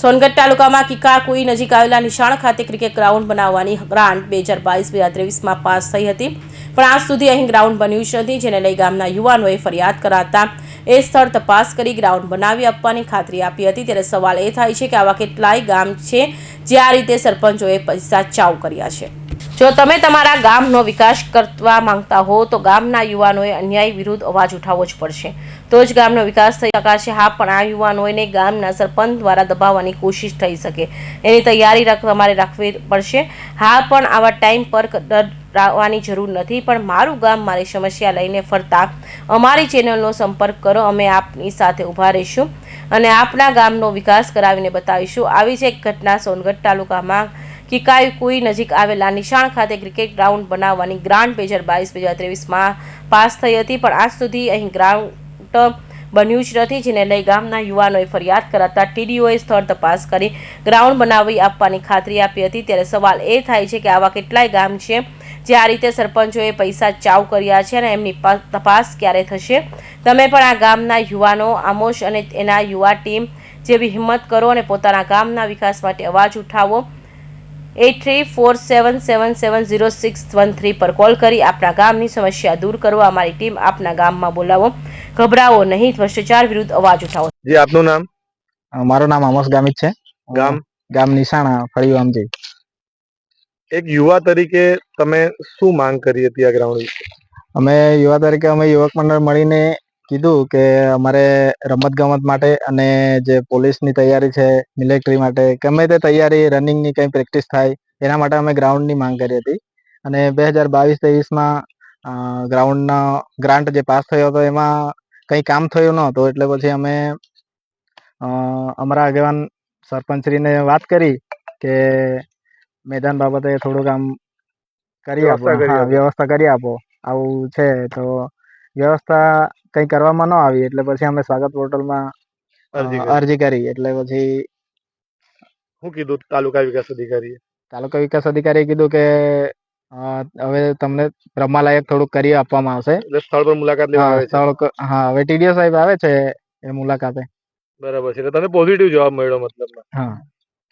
સોનગઢ તાલુકામાં કિકાકુઈ નજીક આવેલા નિશાળ ખાતે ક્રિકેટ ગ્રાઉન્ડ બનાવવાની ગ્રાન્ટ બે હજાર બાવીસ બે હજાર ત્રેવીસમાં પાસ થઈ હતી. પણ આજ સુધી અહીં ગ્રાઉન્ડ બન્યું નથી, જેને લઈ ગામના યુવાનોએ ફરિયાદ કરાતા એ સ્થળ તપાસ કરી ગ્રાઉન્ડ બનાવી આપવાની ખાતરી આપી હતી. ત્યારે સવાલ એ થાય છે કે આવા કેટલાય ગામ છે જે આ રીતે સરપંચોએ પૈસા ચાવ કર્યા છે. જો તમે તમારા ગામનો વિકાસ કરવા માંગતા હો, તો ગામના યુવાનોએ અન્યાય વિરુદ્ધ અવાજ ઉઠાવવો જ પડશે. તો જ ગામનો વિકાસ થઈ શકાશે. હા, પણ આ યુવાનોને ગામના સરપંચ દ્વારા દબાવવાની કોશિશ થઈ શકે. એની તૈયારી તમારે રાખવી પડશે. હા, પણ આવા ટાઈમ પર ડરવાની જરૂર નથી, પણ મારું ગામ મારી સમસ્યા લઈને ફરતા અમારી ચેનલનો સંપર્ક કરો. અમે આપની સાથે ઊભા રહીશું અને આપના ગામનો વિકાસ કરાવીને બતાવીશું. આવી જ એક ઘટના સોનગઢ તાલુકામાં કિકાઈ કુઈ નજીક આવેલા નિશાણ ખાતે ક્રિકેટ ગ્રાઉન્ડ બનાવવાની ગ્રાન્ટ બે હજાર બાવીસ, બે હજાર ત્રેવીસમાં પાસ થઈ હતી, પણ આજ સુધી અહીં ગ્રાઉન્ડ બન્યું જ નથી, જેને લઈ ગામના યુવાનોએ ફરિયાદ કરાતા ટીડીઓએ સ્થળ તપાસ કરી ગ્રાઉન્ડ બનાવી આપવાની ખાતરી આપી હતી. ત્યારે સવાલ એ થાય છે કે આવા કેટલાય ગામ છે જે આ રીતે સરપંચોએ પૈસા ચાવ કર્યા છે અને એમની તપાસ ક્યારે થશે? તમે પણ આ ગામના યુવાનો, આમોશ અને એના યુવા ટીમ જેવી હિંમત કરો અને પોતાના ગામના વિકાસ માટે અવાજ ઉઠાવો. At three four seven seven seven zero six one three પર કોલ કરી આપના ગામની સમસ્યા દૂર કરવા અમારી ટીમ આપના ગામમાં બોલાવો. ગભરાવો નહીં. ભ્રષ્ટાચાર વિરુદ્ધ અવાજ ઉઠાવો. જી આપનું નામ? મારું નામ અમસ ગામિત છે. ગામ? ગામ નિશાણા ફળી વામજી એક યુવા તરીકે તમે શું માંગ કરી હતી આ ગ્રાઉન્ડ વિશે? અમે યુવા તરીકે અમે યુવક મંડળ મળીને કીધું કે અમારે રમત ગમત માટે અને જે પોલીસની તૈયારી છે મિલિટરી માટે ગમે તે તૈયારી રનિંગની કંઈ પ્રેક્ટિસ થાય એના માટે અમે ગ્રાઉન્ડની માંગ કરી હતી. અને બે હજાર બાવીસ ત્રેવીસમાં ગ્રાઉન્ડનો ગ્રાન્ટ જે પાસ થયો હતો એમાં કંઈ કામ થયું ન હતું એટલે પછી અમે અમારા આગેવાન સરપંચશ્રીને વાત કરી કે મેદાન બાબતે થોડુંક આમ કરી આપો. વ્યવસ્થા કરી આપો. આવું છે તો વ્યવસ્થા કંઈ કરવામાં ન આવી એટલે પછી અમે સ્વાગત પોર્ટલમાં અરજી કરી. અરજી કરી એટલે પછી શું કીધું તાલુકા વિકાસ અધિકારીએ? તાલુકા વિકાસ અધિકારીએ કીધું કે અ, હવે તમને રમવાલાયક થોડુંક કરી આપવામાં આવશે. એટલે સ્થળ પર મુલાકાત લેવા હા આવે છે. હા હવે ટીડીઓ સાહેબ આવે છે એ મુલાકાતે. બરાબર છે એટલે તમે પોઝિટિવ જવાબ મળ્યો મતલબ હા.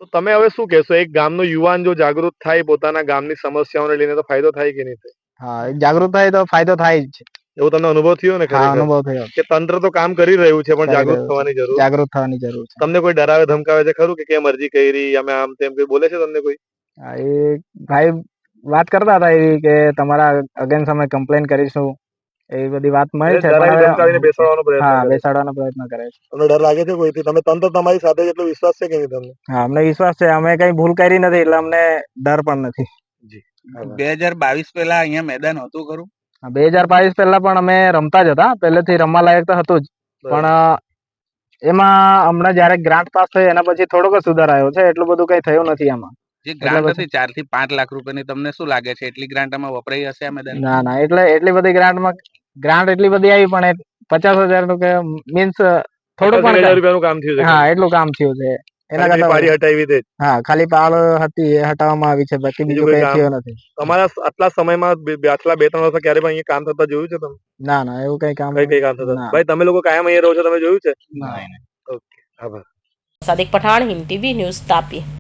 તો તમે હવે શું કહેશો એક ગામનો યુવાન જો જાગૃત થાય પોતાના ગામની સમસ્યાઓને લઈને તો ફાયદો થાય કે નહીં થાય? હા જાગૃત થાય તો ફાયદો થાય જ. છે એવો તમને અનુભવ થયો ને ખરેખર? અનુભવ થયો. કે તંત્ર તો કામ કરી રહ્યું છે પણ જાગૃત થવાની જરૂર? જાગૃત થવાની જરૂર છે. તમને કોઈ ડરાવે ધમકાવે છે ખરું કે કેમ અરજી કરી અમે આમ તેમ કોઈ બોલે છે તમને કોઈ? એ ભાઈ વાત કરતા હતા એવી કે તમારા અગેન્સ્ટ અમે કમ્પ્લેન કરીશું. એવી બધી વાત મળી છે બેસાડવાનો પ્રયત્ન હા કરે બેસાડવાનો પ્રયત્ન કરે છે. તમને ડર લાગે છે કોઈથી? તમે તંત્ર તમારી સાથે જેટલો વિશ્વાસ છે કે નહીં તમને? હા અમને વિશ્વાસ છે. અમે કઈ ભૂલ કરી નથી એટલે અમને ડર પણ નથી. બે હજાર બાવીસ પહેલા અહીંયા મેદાન હતું ખરું? બે હજાર બાવીસ પહેલા પણ અમે રમતા જ હતા. પહેલેથી રમવા લાયક તો હતું જ. પણ એમાં હમણાં જયારે ગ્રાન્ટ પાસ થઈ એના પછી થોડોક જ સુધાર આવ્યો છે. એટલું બધું કઈ થયું નથી આમાં. જે ગ્રાન્ટ હતી ચારથી પાંચ લાખ રૂપિયાની તમને શું લાગે છે? એટલી ગ્રાન્ટ આમાં વપરાઈ હશે મેદાન? ના ના એટલે એટલી બધી ગ્રાન્ટમાં ગ્રાન્ટ એટલી બધી આવી પણ પચાસ હજારનું કે મીન્સ થોડું પણ કામ થયું છે હા એટલું કામ થયું છે. એના ખાલી કરતા પાડી હટાવી દે. હા ખાલી પાળ હતી એ હટાવવામાં આવી છે. બાકી બીજું કઈ થયું નથી. તમારા આટલા સમયમાં આટલા બે ત્રણ વર્ષ ક્યારે પણ અહીંયા કામ થતા જોયું છે તમે? ના ના એવું કઈ કામ કઈ કઈ કામ થતા? ભાઈ તમે લોકો કાયમ અહીંયા રહો છો તમે જોયું છે? ના. આભાર. Sadiq Pathan Hind TV news Tapi.